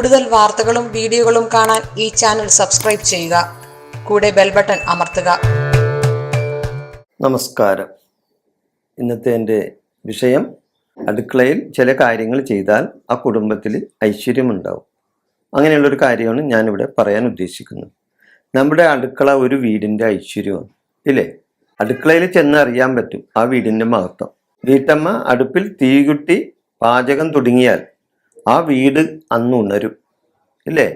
കൂടുതൽ വാർത്തകളും വീഡിയോകളും കാണാൻ ഈ ചാനൽ സബ്സ്ക്രൈബ് ചെയ്യുക. കൂടെ ബെൽ ബട്ടൺ അമർത്തുക. നമസ്കാരം. ഇന്നത്തെ എന്റെ വിഷയം അടുക്കളയിൽ ചില കാര്യങ്ങൾ ചെയ്താൽ ആ കുടുംബത്തിൽ ഐശ്വര്യമുണ്ടാവും. അങ്ങനെയുള്ളൊരു കാര്യമാണ് ഞാനിവിടെ പറയാൻ ഉദ്ദേശിക്കുന്നത്. നമ്മുടെ അടുക്കള ഒരു വീടിന്റെ ഐശ്വര്യമാണ് ഇല്ലേ? അടുക്കളയിൽ ചെന്ന് അറിയാൻ പറ്റും ആ വീടിന്റെ മഹത്വം. വീട്ടമ്മ അടുപ്പിൽ തീകുട്ടി പാചകം തുടങ്ങിയാൽ ആ വീട് അന്ന് ഉണരും. ഇല്ലേ?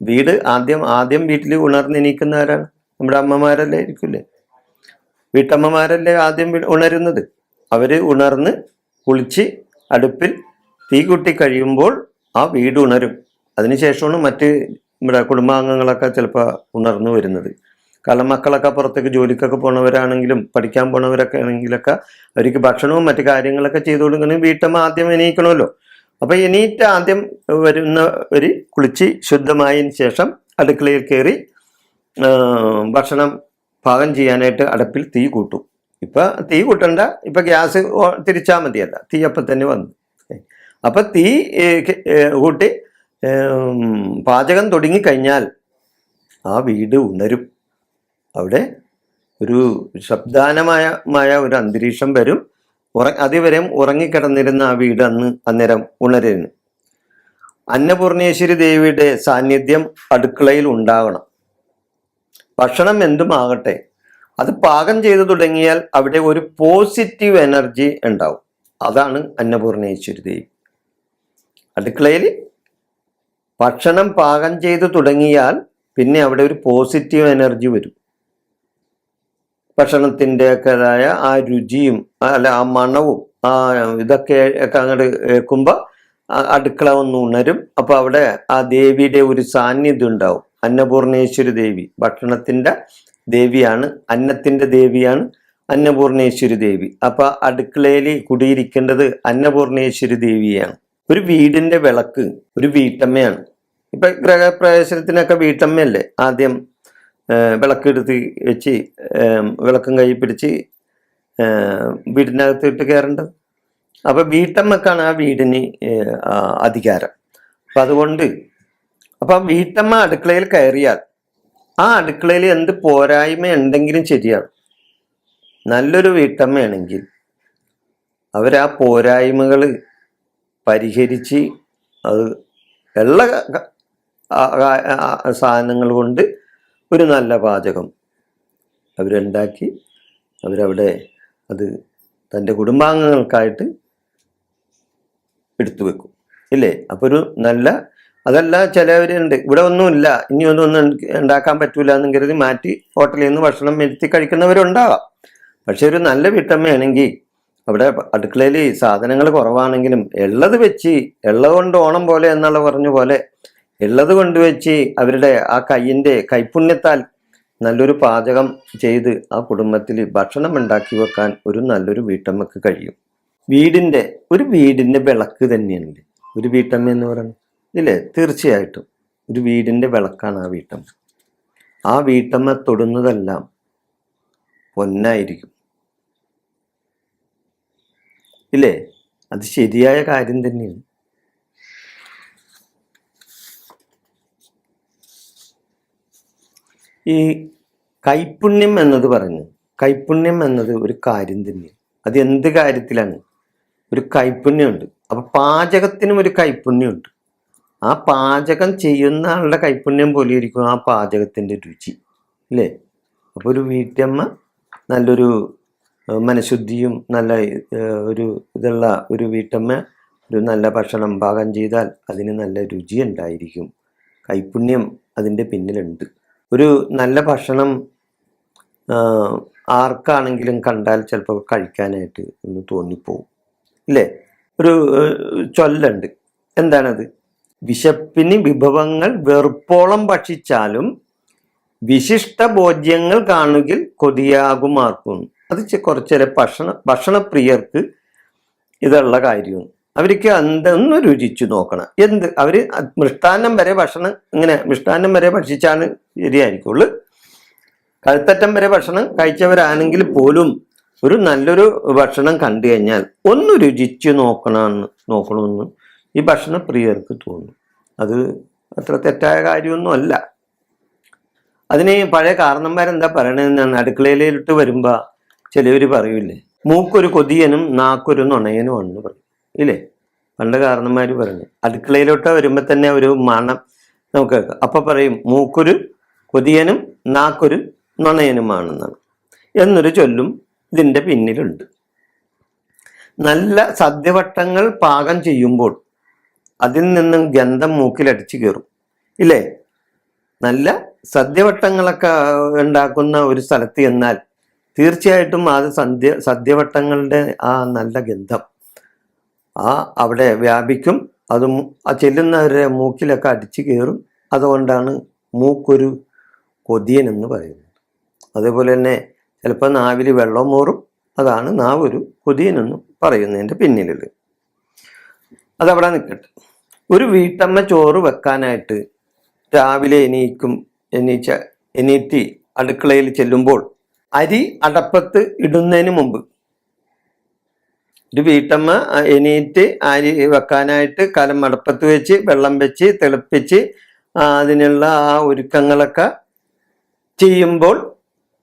വീട് ആദ്യം ആദ്യം വീട്ടിൽ ഉണർന്നെണീക്കുന്നവരാണ് നമ്മുടെ അമ്മമാരല്ലേ ആയിരിക്കില്ലേ വീട്ടമ്മമാരല്ലേ ആദ്യം ഉണരുന്നത്? അവർ ഉണർന്ന് കുളിച്ച് അടുപ്പിൽ തീ കുട്ടി കഴിയുമ്പോൾ ആ വീട് ഉണരും. അതിനുശേഷമാണ് മറ്റ് നമ്മുടെ കുടുംബാംഗങ്ങളൊക്കെ ചിലപ്പോൾ ഉണർന്നു വരുന്നത്. കാരണം മക്കളൊക്കെ പുറത്തേക്ക് ജോലിക്കൊക്കെ പോണവരാണെങ്കിലും പഠിക്കാൻ പോണവരൊക്കെ ആണെങ്കിലൊക്കെ അവർക്ക് ഭക്ഷണവും മറ്റു കാര്യങ്ങളൊക്കെ ചെയ്തു കൊടുക്കണമെങ്കിൽ വീട്ടമ്മ ആദ്യം എണീക്കണമല്ലോ. അപ്പൊ എണീറ്റ് ആദ്യം വരുന്ന ഒരു കുളിച്ച് ശുദ്ധമായതിന് ശേഷം അടുക്കളയിൽ കയറി ഭക്ഷണം പാകം ചെയ്യാനായിട്ട് അടുപ്പിൽ തീ കൂട്ടും. ഇപ്പൊ തീ കൂട്ടണ്ട ഇപ്പൊ ഗ്യാസ് തിരിച്ചാൽ മതിയല്ല. തീ അപ്പം തന്നെ വന്നു. അപ്പൊ തീ കൂട്ടി പാചകം തുടങ്ങിക്കഴിഞ്ഞാൽ ആ വീട് ഉണരും. അവിടെ ഒരു ശബ്ദാനമായ മായ ഒരു അന്തരീക്ഷം വരും. ഉറ അതുവരെയും ഉറങ്ങിക്കിടന്നിരുന്ന ആ വീട് അന്ന് അന്നേരം ഉണരുന്നു അന്നപൂർണേശ്വരി ദേവിയുടെ സാന്നിധ്യം അടുക്കളയിൽ ഉണ്ടാകണം. ഭക്ഷണം എന്തുമാകട്ടെ അത് പാകം ചെയ്തു തുടങ്ങിയാൽ അവിടെ ഒരു പോസിറ്റീവ് എനർജി ഉണ്ടാവും. അതാണ് അന്നപൂർണേശ്വരി ദേവി. അടുക്കളയിൽ ഭക്ഷണം പാകം ചെയ്തു തുടങ്ങിയാൽ പിന്നെ അവിടെ ഒരു പോസിറ്റീവ് എനർജി വരും. ഭക്ഷണത്തിന്റെയൊക്കെതായ ആ രുചിയും അല്ല ആ മണവും ആ ഇതൊക്കെ ഒക്കെ അങ്ങോട്ട് കേൾക്കുമ്പോൾ അടുക്കള ഒന്ന് ഉണരും. അപ്പോൾ അവിടെ ആ ദേവിയുടെ ഒരു സാന്നിധ്യം ഉണ്ടാവും. അന്നപൂർണേശ്വരി ദേവി. ഭക്ഷണത്തിന്റെ ദേവിയാണ് അന്നത്തിന്റെ ദേവിയാണ് അന്നപൂർണേശ്വരി ദേവി. അപ്പോൾ അടുക്കളയിൽ കുടിയിരിക്കേണ്ടത് അന്നപൂർണേശ്വരി ദേവിയാണ്. ഒരു വീടിന്റെ വിളക്ക് ഒരു വീട്ടമ്മയാണ്. ഇപ്പൊ ഗ്രഹപ്രവേശനത്തിനൊക്കെ വീട്ടമ്മയല്ലേ? ആദ്യം വിളക്കെടുത്ത് വെച്ച് വിളക്കും കൈ പിടിച്ച് വീടിനകത്ത് ഇട്ട് കയറേണ്ടത്. അപ്പം വീട്ടമ്മക്കാണ് ആ വീടിന് അധികാരം. അപ്പം അതുകൊണ്ട് അപ്പം വീട്ടമ്മ അടുക്കളയിൽ കയറിയാൽ ആ അടുക്കളയിൽ എന്ത് പോരായ്മ ഉണ്ടെങ്കിലും ശരിയാണ്. നല്ലൊരു വീട്ടമ്മയാണെങ്കിൽ അവർ ആ പോരായ്മകൾ പരിഹരിച്ച് അത് ഉള്ള സാധനങ്ങൾ കൊണ്ട് ഒരു നല്ല പാചകം അവരുണ്ടാക്കി അവരവിടെ അത് തന്റെ കുടുംബാംഗങ്ങൾക്കായിട്ട് എടുത്തു വെക്കും. ഇല്ലേ? അപ്പോൾ ഒരു നല്ല അതല്ല ചിലവരുണ്ട്. ഇവിടെ ഒന്നുമില്ല. ഇനി ഒന്നും ഉണ്ടാക്കാൻ പറ്റൂല എന്നും കരുതി മാറ്റി ഹോട്ടലിൽ നിന്ന് ഭക്ഷണം വരുത്തി കഴിക്കുന്നവരുണ്ടാവാം. പക്ഷെ ഒരു നല്ല വീട്ടമ്മയാണെങ്കിൽ അവിടെ അടുക്കളയിൽ സാധനങ്ങൾ കുറവാണെങ്കിലും ഉള്ളത് വെച്ച് ഉള്ളത് കൊണ്ട് ഓണം പോലെ എന്നുള്ള പറഞ്ഞ പോലെ ഉള്ളത് കൊണ്ട് വെച്ച് അവരുടെ ആ കയ്യിന്റെ കൈപ്പുണ്യത്താൽ നല്ലൊരു പാചകം ചെയ്ത് ആ കുടുംബത്തിൽ ഭക്ഷണം ഉണ്ടാക്കി വെക്കാൻ ഒരു നല്ലൊരു വീട്ടമ്മക്ക് കഴിയും. വീടിന്റെ ഒരു വീടിന്റെ വിളക്ക് തന്നെയാണ്. ഒരു വീട്ടമ്മ എന്ന് പറയുന്നത് ഇല്ലേ? തീർച്ചയായിട്ടും. ഒരു വീടിന്റെ വിളക്കാണ് ആ വീട്ടമ്മ. ആ വീട്ടമ്മ തൊടുന്നതെല്ലാം പൊന്നായിരിക്കും. ഇല്ലേ? അത് ശരിയായ കാര്യം തന്നെയാണ്. ഈ കൈപ്പുണ്യം എന്നത് പറഞ്ഞു കൈപ്പുണ്യം എന്നത് ഒരു കാര്യം തന്നെയാണ് അത് എന്ത് കാര്യത്തിലാണ്? ഒരു കൈപ്പുണ്യമുണ്ട് അപ്പൊ പാചകത്തിനും ഒരു കൈപ്പുണ്യമുണ്ട് ആ പാചകം ചെയ്യുന്ന ആളുടെ കൈപ്പുണ്യം പോലെ ഇരിക്കും ആ പാചകത്തിന്റെ രുചി അല്ലേ? അപ്പോൾ ഒരു വീട്ടമ്മ നല്ലൊരു മനഃശുദ്ധിയും നല്ല ഒരു ഇതുള്ള ഒരു വീട്ടമ്മ ഒരു നല്ല ഭക്ഷണം പാകം ചെയ്താൽ അതിന് നല്ല രുചി ഉണ്ടായിരിക്കും. കൈപ്പുണ്യം അതിന്റെ പിന്നിലുണ്ട്. ഒരു നല്ല ഭക്ഷണം ആർക്കാണെങ്കിലും കണ്ടാൽ ചിലപ്പോൾ കഴിക്കാനായിട്ട് ഒന്ന് തോന്നിപ്പോവും. ഇല്ലേ? ഒരു ചൊല്ലുണ്ട്. എന്താണത്? വിശപ്പിന് വിഭവങ്ങൾ വെറുപ്പോളം ഭക്ഷിച്ചാലും വിശിഷ്ട ഭോജ്യങ്ങൾ കാണുകിൽ കൊതിയാകുമാർക്കും അത് കുറച്ചേരെ ഭക്ഷണ ഭക്ഷണപ്രിയർക്ക് ഇതുള്ള കാര്യമാണ്. അവർക്ക് എന്തെന്ന് രുചിച്ചു നോക്കണം. എന്ത്? അവർ മൃഷ്ടാന്നം വരെ ഭക്ഷണം ഇങ്ങനെ മൃഷ്ടാന്നം വരെ ഭക്ഷിച്ചാണ് ശരിയായിരിക്കുള്ളൂ. കഴുത്തറ്റം വരെ ഭക്ഷണം കഴിച്ചവരാണെങ്കിൽ പോലും ഒരു നല്ലൊരു ഭക്ഷണം കണ്ടു കഴിഞ്ഞാൽ ഒന്ന് രുചിച്ചു നോക്കണമെന്ന് നോക്കണമെന്ന് ഈ ഭക്ഷണപ്രിയർക്ക് തോന്നും. അത് അത്ര തെറ്റായ കാര്യമൊന്നും അല്ല അതിന് പഴയ കാരണന്മാരെന്താ പറയണതെന്നാണ്? അടുക്കളയിലിട്ട് വരുമ്പോൾ ചിലവർ പറയൂലേ മൂക്കൊരു കൊതിയനും നാക്കൊരു നുണയനും ആണെന്ന് പറയും. ഇല്ലേ? പണ്ട് കാരണന്മാർ പറഞ്ഞു. അടുക്കളയിലോട്ട് വരുമ്പോൾ തന്നെ ഒരു മണം നമുക്ക് അപ്പം പറയും മൂക്കൊരു കൊതിയനും നാക്കൊരു നുണയനുമാണെന്നാണ്. എന്നൊരു ചൊല്ലും ഇതിന്റെ പിന്നിലുണ്ട്. നല്ല സദ്യവട്ടങ്ങൾ പാകം ചെയ്യുമ്പോൾ അതിൽ നിന്നും ഗന്ധം മൂക്കിലടിച്ചു കയറും. ഇല്ലേ? നല്ല സദ്യവട്ടങ്ങളൊക്കെ ഉണ്ടാക്കുന്ന ഒരു സ്ഥലത്ത് എന്നാൽ തീർച്ചയായിട്ടും അത് സദ്യ സദ്യവട്ടങ്ങളുടെ ആ നല്ല ഗന്ധം ആ അവിടെ വ്യാപിക്കും. അത് ആ ചെല്ലുന്നവരുടെ മൂക്കിലൊക്കെ അടിച്ചു കയറും. അതുകൊണ്ടാണ് മൂക്കൊരു കൊതിയൻ എന്ന് പറയുന്നത്. അതേപോലെ തന്നെ ചിലപ്പോൾ നാവിൽ വെള്ളം മൂറും. അതാണ് നാവൊരു കൊതിയൻ എന്ന് പറയുന്നതിന്റെ പിന്നിലുള്ളത് അതവിടെ നിൽക്കട്ടെ ഒരു വീട്ടമ്മ ചോറ് വെക്കാനായിട്ട് രാവിലെ എണീക്കും എണീച്ച എണീറ്റി അടുക്കളയിൽ ചെല്ലുമ്പോൾ അരി അടപ്പത്ത് ഇടുന്നതിന് മുമ്പ് ഒരു വീട്ടമ്മ എണീറ്റ് അരി വെക്കാനായിട്ട് കലം മടപ്പത്ത് വെച്ച് വെള്ളം വെച്ച് തിളപ്പിച്ച് അതിനുള്ള ആ ഒരുക്കങ്ങളൊക്കെ ചെയ്യുമ്പോൾ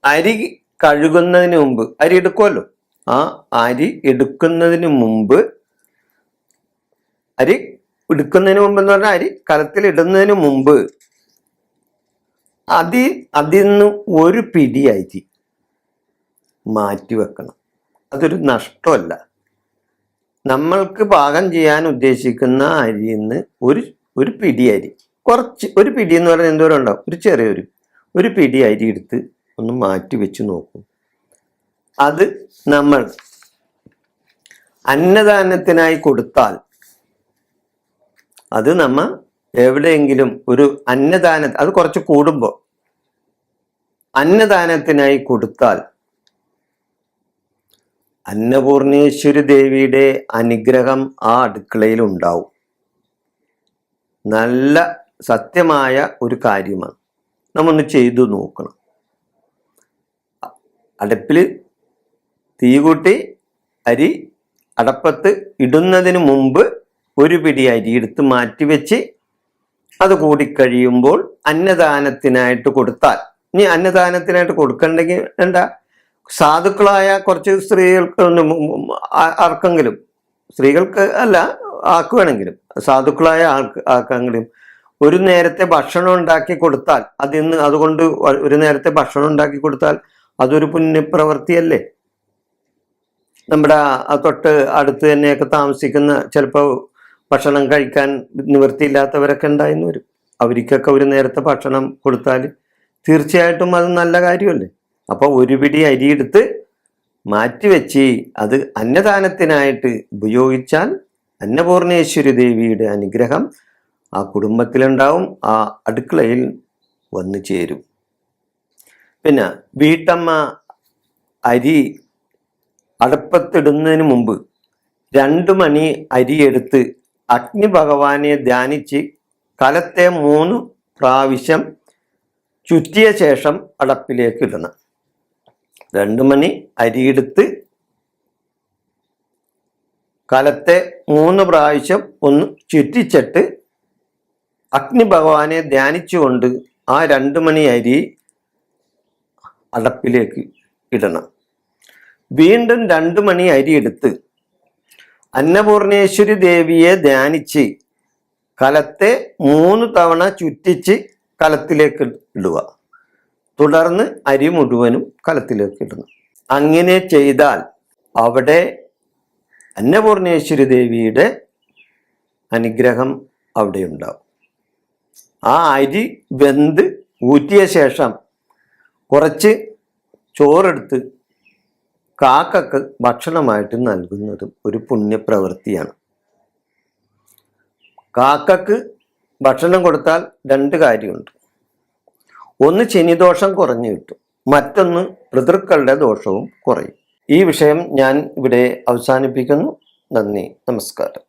അരി കഴുകുന്നതിന് മുമ്പ് അരി എടുക്കുമല്ലോ ആ അരി എടുക്കുന്നതിന് മുമ്പ് അരി എടുക്കുന്നതിന് മുമ്പ് എന്ന് പറഞ്ഞാൽ അരി കലത്തിൽ ഇടുന്നതിന് മുമ്പ് അതി അതിൽ നിന്ന് ഒരു പിടി മാറ്റി വെക്കണം. അതൊരു നഷ്ടമല്ല. നമ്മൾക്ക് പാകം ചെയ്യാൻ ഉദ്ദേശിക്കുന്ന അരിയിൽ നിന്ന് ഒരു ഒരു പിടി അരി. കുറച്ച് ഒരു പിടി എന്ന് പറഞ്ഞാൽ എന്തോരം ഉണ്ടാവും? ഒരു ചെറിയൊരു. ഒരു പിടി അരി എടുത്ത് ഒന്ന് മാറ്റി വെച്ച് നോക്കും. അത് നമ്മൾ അന്നദാനത്തിനായി കൊടുത്താൽ അത് നമ്മ എവിടെയെങ്കിലും ഒരു അന്നദാന അത് കുറച്ച് കൂടുമ്പോൾ അന്നദാനത്തിനായി കൊടുത്താൽ അന്നപൂർണേശ്വരി ദേവിയുടെ അനുഗ്രഹം ആ അടുക്കളയിൽ ഉണ്ടാവും. നല്ല സത്യമായ ഒരു കാര്യമാണ്. നമ്മൊന്ന് ചെയ്തു നോക്കണം. അടുപ്പിൽ തീ കൂട്ടി അരി അടപ്പത്ത് ഇടുന്നതിന് മുമ്പ് ഒരു പിടി അരി എടുത്ത് മാറ്റിവെച്ച് അത് കൂടിക്കഴിയുമ്പോൾ അന്നദാനത്തിനായിട്ട് കൊടുത്താൽ. ഇനി അന്നദാനത്തിനായിട്ട് കൊടുക്കണ്ടെങ്കിൽ എന്താ? സാധുക്കളായ കുറച്ച് സ്ത്രീകൾക്ക് ആർക്കെങ്കിലും. സ്ത്രീകൾക്ക് അല്ല ആക്കുവാണെങ്കിലും. സാധുക്കളായ ആൾക്ക് ആർക്കെങ്കിലും ഒരു നേരത്തെ ഭക്ഷണം ഉണ്ടാക്കി കൊടുത്താൽ അതിന്ന് അതുകൊണ്ട് ഒരു നേരത്തെ ഭക്ഷണം ഉണ്ടാക്കി കൊടുത്താൽ അതൊരു പുണ്യപ്രവൃത്തിയല്ലേ? നമ്മുടെ തൊട്ട് അടുത്ത് തന്നെയൊക്കെ താമസിക്കുന്ന ചിലപ്പോൾ ഭക്ഷണം കഴിക്കാൻ നിവൃത്തിയില്ലാത്തവരൊക്കെ ഉണ്ടായിരുന്നു വരും. അവർക്കൊക്കെ ഒരു നേരത്തെ ഭക്ഷണം കൊടുത്താൽ തീർച്ചയായിട്ടും അത് നല്ല കാര്യമല്ലേ? അപ്പോൾ ഒരു പിടി അരിയെടുത്ത് മാറ്റിവെച്ച് അത് അന്നദാനത്തിനായിട്ട് ഉപയോഗിച്ചാൽ അന്നപൂർണേശ്വരി ദേവിയുടെ അനുഗ്രഹം ആ കുടുംബത്തിലുണ്ടാവും ആ അടുക്കളയിൽ വന്നു ചേരും. പിന്നെ വീട്ടമ്മ അരി അടുപ്പത്തിടുന്നതിന് മുമ്പ് രണ്ട് മണി അരിയെടുത്ത് അഗ്നി ഭഗവാനെ ധ്യാനിച്ച് കലത്തെ മൂന്ന് പ്രാവശ്യം ചുറ്റിയ ശേഷം അടപ്പിലേക്ക് ഇടണം. രണ്ട് മണി അരിയെടുത്ത് കലത്തെ മൂന്ന് പ്രാവശ്യം ഒന്ന് ചുറ്റിച്ചിട്ട് അഗ്നി ഭഗവാനെ ധ്യാനിച്ചുകൊണ്ട് ആ രണ്ട് മണി അരി അടപ്പിലേക്ക് ഇടണം. വീണ്ടും രണ്ട് മണി അരി എടുത്ത് അന്നപൂർണേശ്വരി ദേവിയെ ധ്യാനിച്ച് കലത്തെ മൂന്ന് തവണ ചുറ്റിച്ച് കലത്തിലേക്ക് ഇടുക. തുടർന്ന് അരി മുഴുവനും കലത്തിലേക്ക് ഇടുന്നു. അങ്ങനെ ചെയ്താൽ അവിടെ അന്നപൂർണേശ്വരി ദേവിയുടെ അനുഗ്രഹം അവിടെ ഉണ്ടാവും. ആ അരി വെന്ത് ഊറ്റിയ ശേഷം കുറച്ച് ചോറെടുത്ത് കാക്കക്ക് ഭക്ഷണമായിട്ട് നൽകുന്നതും ഒരു പുണ്യപ്രവൃത്തിയാണ്. കാക്കക്ക് ഭക്ഷണം കൊടുത്താൽ രണ്ട് കാര്യമുണ്ട്. ഒന്ന് ശനിദോഷം കുറഞ്ഞു കിട്ടും. മറ്റൊന്ന് പിതൃക്കളുടെ ദോഷവും കുറയും. ഈ വിഷയം ഞാൻ ഇവിടെ അവസാനിപ്പിക്കുന്നു. നന്ദി. നമസ്കാരം.